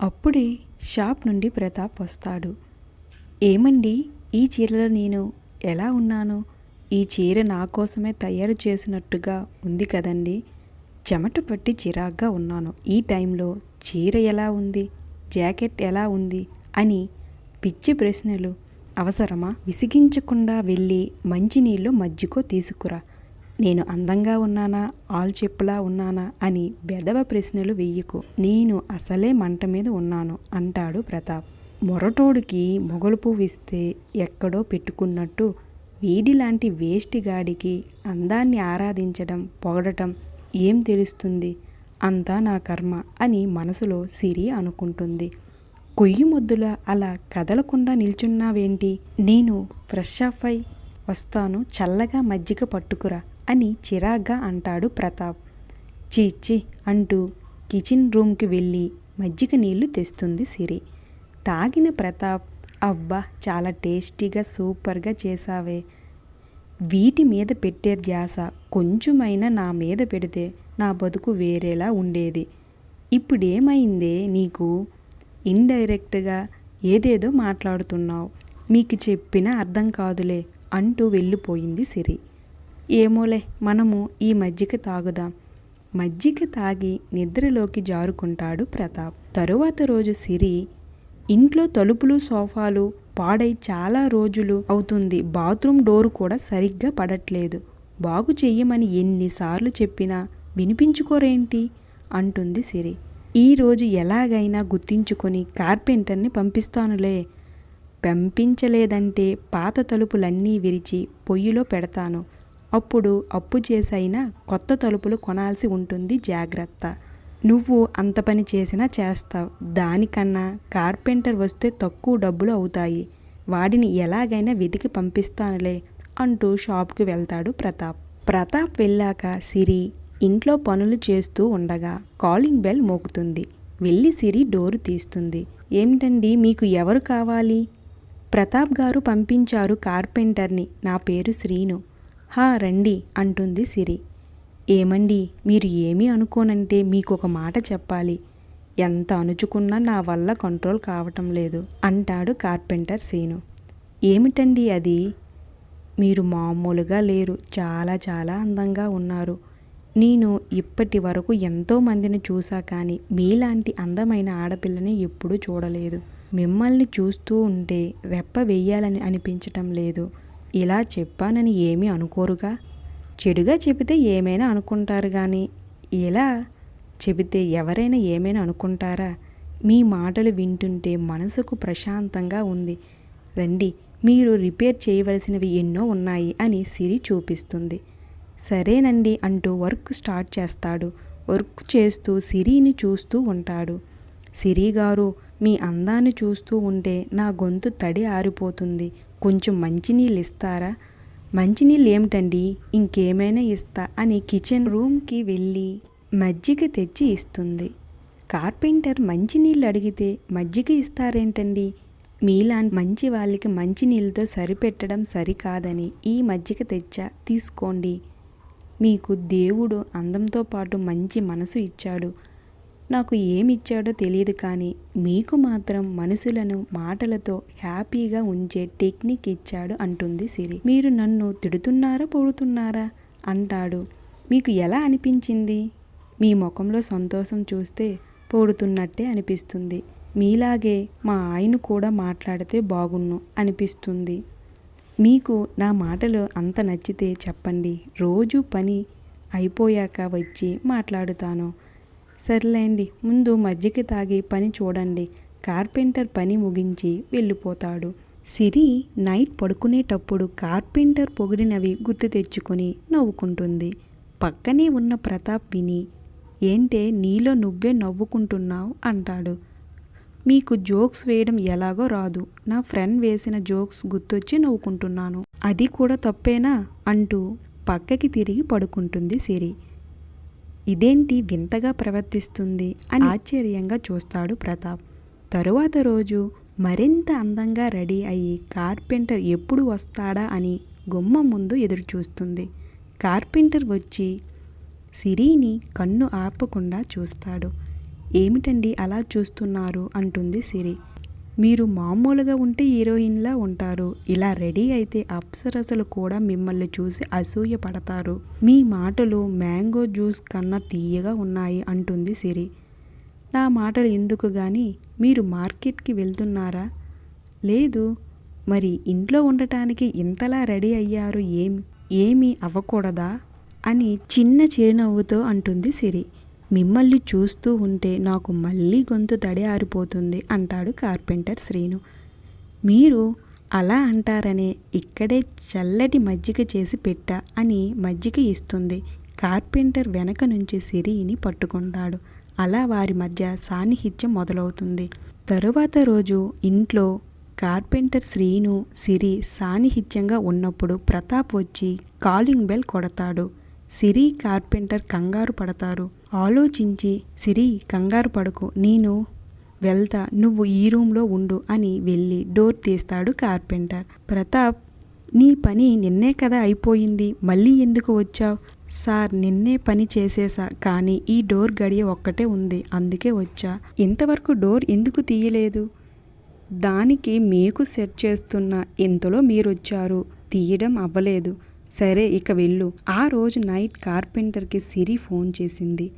అప్పుడే షాప్ నుండి ప్రతాప్ వస్తాడు. ఏమండి ఈ చీరలో నేను ఎలా ఉన్నాను? ఈ చీర నా కోసమే తయారు చేసినట్టుగా ఉంది కదండి. చెమట పట్టి చిరాగ్గా ఉన్నాను. ఈ టైంలో చీర ఎలా ఉంది? జాకెట్ ఎలా ఉంది? అని పిచ్చి ప్రశ్నలు అవసరమా? విసిగించకుండా వెళ్ళి మంచినీళ్ళు మజ్జిగో తీసుకురా. నేను అందంగా ఉన్నానా? ఆల్ చెప్పులా ఉన్నానా? అని బెదవ ప్రశ్నలు వెయ్యకు నేను అసలే మంట మీద ఉన్నాను అంటాడు ప్రతాప్. మొరటోడికి మొగలు పువ్వు ఇస్తే ఎక్కడో పెట్టుకున్నట్టు వీడిలాంటి వేస్ట్ గాడికి అందాన్ని ఆరాధించడం పొగడటం ఏం తెలుస్తుంది? అంతా నా కర్మ అని మనసులో సిరి అనుకుంటుంది. కొయ్యి మొద్దుల అలా కదలకుండా నిల్చున్నావేంటి? నేను ఫ్రెష్ ఆఫ్ అయి వస్తాను చల్లగా మజ్జిగ పట్టుకురా. అని చిరాగ్గా అంటాడు ప్రతాప్. చీచి అంటూ కిచెన్ రూమ్కి వెళ్ళి మజ్జిగ నీళ్ళు తెస్తుంది సిరి. తాగిన ప్రతాప్ అబ్బా చాలా టేస్టీగా సూపర్గా చేసావే వీటి మీద పెట్టే ధ్యాస కొంచెమైనా నా మీద పెడితే నా బతుకు వేరేలా ఉండేది. ఇప్పుడేమైందే నీకు? ఇండైరెక్ట్గా ఏదేదో మాట్లాడుతున్నావు. మీకు చెప్పినా అర్థం కాదులే అంటూ వెళ్ళిపోయింది సిరి. ఏమోలే మనము ఈ మజ్జిగ తాగుదాం. మజ్జిగ తాగి నిద్రలోకి జారుకుంటాడు ప్రతాప్. తరువాత రోజు సిరి ఇంట్లో తలుపులు సోఫాలు పాడై చాలా రోజులు అవుతుంది. బాత్రూమ్ డోర్ కూడా సరిగ్గా పడట్లేదు. బాగు చెయ్యమని ఎన్నిసార్లు చెప్పినా వినిపించుకోరేంటి? అంటుంది సిరి. ఈరోజు ఎలాగైనా గుర్తించుకొని కార్పెంటర్ని పంపిస్తానులే. పంపించలేదంటే పాత తలుపులన్నీ విరిచి పొయ్యిలో పెడతాను. అప్పుడు అప్పు చేసైనా కొత్త తలుపులు కొనాల్సి ఉంటుంది జాగ్రత్త. నువ్వు అంత పని చేసినా చేస్తావు. దానికన్నా కార్పెంటర్ వస్తే తక్కువ డబ్బులు అవుతాయి. వాడిని ఎలాగైనా వెతికి పంపిస్తానులే అంటూ షాప్కి వెళ్తాడు ప్రతాప్. ప్రతాప్ వెళ్ళాక సిరి ఇంట్లో పనులు చేస్తూ ఉండగా కాలింగ్ బెల్ మోగుతుంది. వెళ్ళి సిరి డోరు తీస్తుంది. ఏమిటండి మీకు ఎవరు కావాలి? ప్రతాప్ గారు పంపించారు కార్పెంటర్ని. నా పేరు శ్రీను. హా రండి అంటుంది సిరి. ఏమండి మీరు ఏమీ అనుకోనంటే మీకు ఒక మాట చెప్పాలి. ఎంత అణుచుకున్నా నా వల్ల కంట్రోల్ కావటం లేదు అంటాడు కార్పెంటర్ సీను. ఏమిటండి అది? మీరు మామూలుగా లేరు చాలా చాలా అందంగా ఉన్నారు. నేను ఇప్పటి వరకు ఎంతో మందిని చూసా కానీ మీలాంటి అందమైన ఆడపిల్లని ఎప్పుడూ చూడలేదు. మిమ్మల్ని చూస్తూ ఉంటే రెప్ప వెయ్యాలని అనిపించటం లేదు. ఇలా చెప్పానని ఏమీ అనుకోరుగా? చెడుగా చెబితే ఏమైనా అనుకుంటారు కానీ ఇలా చెబితే ఎవరైనా ఏమైనా అనుకుంటారా? మీ మాటలు వింటుంటే మనసుకు ప్రశాంతంగా ఉంది. రండి మీరు రిపేర్ చేయవలసినవి ఎన్నో ఉన్నాయి అని సిరి చూపిస్తుంది. సరేనండి అంటూ వర్క్ స్టార్ట్ చేస్తాడు. వర్క్ చేస్తూ సిరిని చూస్తూ ఉంటాడు. సిరి గారు మీ అందాన్ని చూస్తూ ఉంటే నా గొంతు తడి ఆరిపోతుంది. కొంచెం మంచినీళ్ళు ఇస్తారా? మంచినీళ్ళు ఏమిటండి? ఇంకేమైనా ఇస్తా అని కిచెన్ రూమ్కి వెళ్ళి మజ్జిగ తెచ్చి ఇస్తుంది. కార్పెంటర్ మంచినీళ్ళు అడిగితే మజ్జిగ ఇస్తారేంటండి? మీలాంటి మంచి వాళ్ళకి మంచినీళ్ళతో సరిపెట్టడం సరికాదని ఈ మజ్జిగ తెచ్చా? తీసుకోండి. మీకు దేవుడు అందంతో పాటు మంచి మనసు ఇచ్చాడు. నాకు ఏమిచ్చాడో తెలియదు కానీ మీకు మాత్రం మనసులను మాటలతో హ్యాపీగా ఉంచే టెక్నిక్ ఇచ్చాడు అంటుంది సిరి. మీరు నన్ను తిడుతున్నారా పొడుతున్నారా? అంటాడు. మీకు ఎలా అనిపించింది? మీ ముఖంలో సంతోషం చూస్తే పొడుతున్నట్టే అనిపిస్తుంది. మీలాగే మా ఆయన కూడా మాట్లాడితే బాగున్ను అనిపిస్తుంది. మీకు నా మాటలు అంత నచ్చితే చెప్పండి. రోజు పని అయిపోయాక వచ్చి మాట్లాడుతాను. సర్లేండి ముందు మజ్జిగ తాగి పని చూడండి. కార్పెంటర్ పని ముగించి వెళ్ళిపోతాడు. సిరి నైట్ పడుకునేటప్పుడు కార్పెంటర్ పొగిడినవి గుర్తు తెచ్చుకొని నవ్వుకుంటుంది. పక్కనే ఉన్న ప్రతాప్ విని ఏంటే నీలో నువ్వే నవ్వుకుంటున్నావు? అంటాడు. మీకు జోక్స్ వేయడం ఎలాగో రాదు. నా ఫ్రెండ్ వేసిన జోక్స్ గుర్తొచ్చి నవ్వుకుంటున్నాను. అది కూడా తప్పేనా? అంటూ పక్కకి తిరిగి పడుకుంటుంది సిరి. ఇదేంటి వింతగా ప్రవర్తిస్తుంది అని ఆశ్చర్యంగా చూస్తాడు ప్రతాప్. తరువాత రోజు మరింత అందంగా రెడీ అయ్యి కార్పెంటర్ ఎప్పుడు వస్తాడా అని గుమ్మం ముందు ఎదురు చూస్తుంది కార్పెంటర్ వచ్చి సిరిని కన్ను ఆపకుండా చూస్తాడు. ఏమిటండి అలా చూస్తున్నారు? అంటుంది సిరి. మీరు మామూలుగా ఉంటే హీరోయిన్లా ఉంటారు. ఇలా రెడీ అయితే అప్సరసలు కూడా మిమ్మల్ని చూసి అసూయ పడతారు. మీ మాటలు మ్యాంగో జ్యూస్ కన్నా తీయగా ఉన్నాయి అంటుంది సిరి. నా మాటలు ఎందుకు గాని? మీరు మార్కెట్కి వెళ్తున్నారా? లేదు. మరి ఇంట్లో ఉండటానికి ఇంతలా రెడీ అయ్యారు ఏమి ఏమీ అవ్వకూడదా? అని చిన్న చిరునవ్వుతో అంటుంది సిరి. మిమ్మల్ని చూస్తూ ఉంటే నాకు మళ్ళీ గొంతు తడి ఆరిపోతుంది అంటాడు కార్పెంటర్ శ్రీను. మీరు అలా అంటారనే ఇక్కడే చల్లటి మజ్జిగ చేసి పెట్టా అని మజ్జిగ ఇస్తుంది. కార్పెంటర్ వెనక నుంచి సిరిని పట్టుకుంటాడు. అలా వారి మధ్య సాన్నిహిత్యం మొదలవుతుంది. తరువాత రోజు ఇంట్లో కార్పెంటర్ శ్రీను సిరి సాన్నిహిత్యంగా ఉన్నప్పుడు ప్రతాప్ వచ్చి కాలింగ్ బెల్ కొడతాడు. సిరి కార్పెంటర్ కంగారు పడతారు. ఆలోచించి సిరి కంగారు పడకు. నేను వెళ్తా. నువ్వు ఈ రూమ్లో ఉండు అని వెళ్ళి డోర్ తీస్తాడు కార్పెంటర్. ప్రతాప్ నీ పని నిన్నే కదా అయిపోయింది. మళ్ళీ ఎందుకు వచ్చావు? సార్ నిన్నే పని చేసేసా. కానీ ఈ డోర్ గడియ ఒక్కటే ఉంది. అందుకే వచ్చా. ఇంతవరకు డోర్ ఎందుకు తీయలేదు? దానికి మీకు సెట్ చేస్తున్న. ఇంతలో మీరొచ్చారు. తీయడం అవ్వలేదు. సరే ఇక వెళ్ళు. ఆ రోజు నైట్ కార్పెంటర్కి సిరి ఫోన్ చేసింది.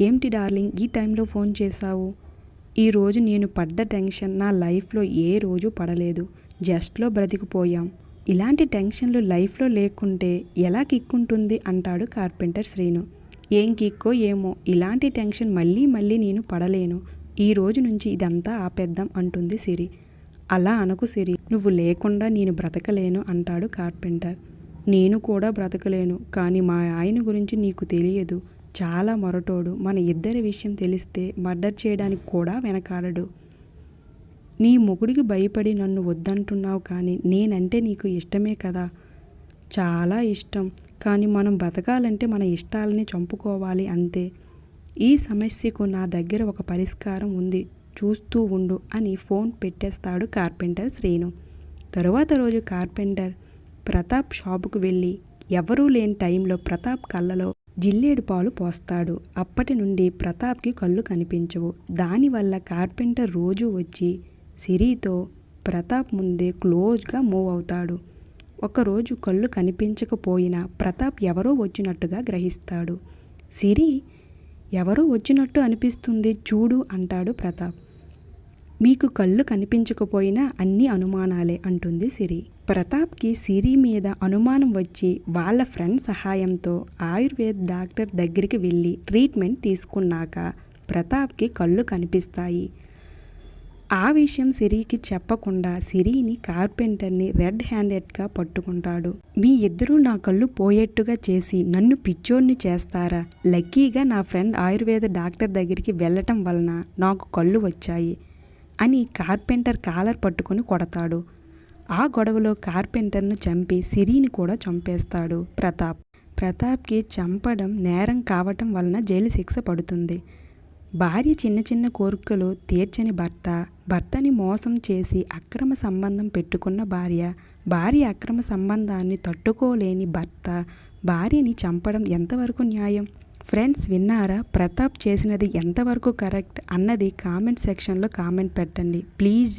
ఏమిటి డార్లింగ్ ఈ టైంలో ఫోన్ చేశావు? ఈరోజు నేను పడ్డ టెన్షన్ నా లైఫ్లో ఏ రోజు పడలేదు. జస్ట్లో బ్రతికిపోయాం. ఇలాంటి టెన్షన్లు లైఫ్లో లేకుంటే ఎలా కిక్కుంటుంది? అంటాడు కార్పెంటర్ శ్రీను. ఏం కిక్కో ఏమో ఇలాంటి టెన్షన్ మళ్ళీ మళ్ళీ నేను పడలేను. ఈ రోజు నుంచి ఇదంతా ఆపేద్దాం అంటుంది సిరి. అలా అనకు సిరి. నువ్వు లేకుండా నేను బ్రతకలేను అంటాడు కార్పెంటర్. నేను కూడా బ్రతకలేను కానీ మా ఆయన గురించి నీకు తెలియదు. చాలా మొరటోడు. మన ఇద్దరి విషయం తెలిస్తే మర్డర్ చేయడానికి కూడా వెనకాడడు. నీ మొగుడికి భయపడి నన్ను వద్దంటున్నావు కానీ నేనంటే నీకు ఇష్టమే కదా? చాలా ఇష్టం. కానీ మనం బతకాలంటే మన ఇష్టాలని చంపుకోవాలి అంతే. ఈ సమస్యకు నా దగ్గర ఒక పరిష్కారం ఉంది. చూస్తూ ఉండు అని ఫోన్ పెట్టేస్తాడు కార్పెంటర్ శ్రీను. తరువాత రోజు కార్పెంటర్ ప్రతాప్ షాపుకు వెళ్ళి ఎవరూ లేని టైంలో ప్రతాప్ కళ్ళలో జిల్లేడు పాలు పోస్తాడు. అప్పటి నుండి ప్రతాప్కి కళ్ళు కనిపించవు. దానివల్ల కార్పెంటర్ రోజు వచ్చి సిరితో ప్రతాప్ ముందే క్లోజ్గా మూవ్ అవుతాడు. ఒకరోజు కళ్ళు కనిపించకపోయినా ప్రతాప్ ఎవరో వచ్చినట్టుగా గ్రహిస్తాడు. సిరి ఎవరో వచ్చినట్టు అనిపిస్తుంది చూడు అంటాడు ప్రతాప్. మీకు కళ్ళు కనిపించకపోయినా అన్ని అనుమానాలే అంటుంది సిరి. ప్రతాప్కి సిరి మీద అనుమానం వచ్చి వాళ్ళ ఫ్రెండ్ సహాయంతో ఆయుర్వేద్ డాక్టర్ దగ్గరికి వెళ్ళి ట్రీట్మెంట్ తీసుకున్నాక ప్రతాప్కి కళ్ళు కనిపిస్తాయి. ఆ విషయం సిరికి చెప్పకుండా సిరిని కార్పెంటర్ని రెడ్ హ్యాండెడ్గా పట్టుకుంటాడు. మీ ఇద్దరూ నా కళ్ళు పోయేట్టుగా చేసి నన్ను పిచ్చోడిని చేస్తారా? లక్కీగా నా ఫ్రెండ్ ఆయుర్వేద డాక్టర్ దగ్గరికి వెళ్ళటం వలన నాకు కళ్ళు వచ్చాయి అని కార్పెంటర్ కాలర్ పట్టుకొని కొడతాడు. ఆ గొడవలో కార్పెంటర్ను చంపి సిరిని కూడా చంపేస్తాడు ప్రతాప్. ప్రతాప్కి చంపడం నేరం కావటం వలన జైలు శిక్ష పడుతుంది. భార్య చిన్న చిన్న కోరికలు తీర్చని భర్త భర్తని మోసం చేసి అక్రమ సంబంధం పెట్టుకున్న భార్య భార్య అక్రమ సంబంధాన్ని తట్టుకోలేని భర్త భార్యని చంపడం ఎంతవరకు న్యాయం? ఫ్రెండ్స్ విన్నారా? ప్రతాప్ చేసినది ఎంతవరకు కరెక్ట్ అన్నది కామెంట్ సెక్షన్లో కామెంట్ పెట్టండి. Please